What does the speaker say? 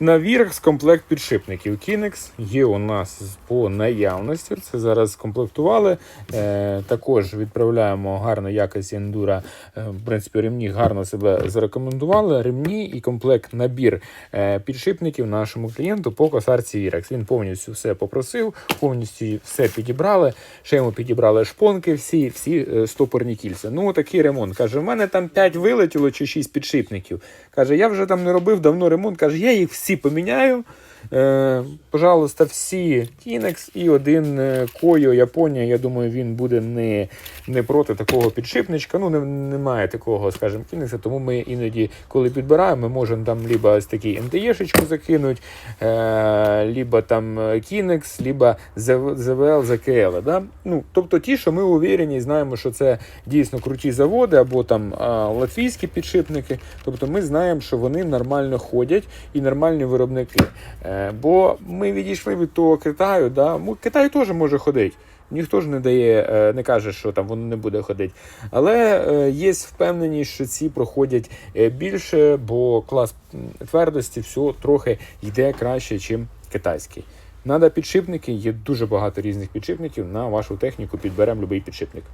На Вірекс комплект підшипників Kinex є у нас по наявності. Це зараз скомплектували. Е, також відправляємо гарну якість ендура. В принципі, ремні гарно себе зарекомендували. Ремні і комплект набір е, підшипників нашому клієнту по косарці Вірекс. Він повністю все попросив, повністю все підібрали. Ще йому підібрали шпонки, всі, всі е, стопорні кільця. Ну, такий ремонт. Каже, в мене там 5 вилетіло чи 6 підшипників. Каже, я вже там не робив давно ремонт. Каже, я їх всі поміняю. Е, пожалуйста, всі Kinex і один е, Koyo Японія. Я думаю, він буде не, не проти такого підшипничка. Ну, не, немає такого, скажімо, Kinex, тому ми іноді, коли підбираємо, ми можемо там либо ось такий МТЄшечку закинути, е, либо там Kinex, либо ZVL, ZKL. Да? Ну, тобто ті, що ми уверені і знаємо, що це дійсно круті заводи або там е, латвійські підшипники. Тобто ми знаємо, що вони нормально ходять і нормальні виробники. Е, бо ми відійшли від того Китаю, да? Китай теж може ходити. Ніхто ж не дає, е, не каже, що там воно не буде ходити. Але е, є впевненість, що ці проходять е, більше, бо клас твердості все трохи йде краще, ніж китайський. Надо підшипники, є дуже багато різних підшипників. На вашу техніку підберемо будь-який підшипник.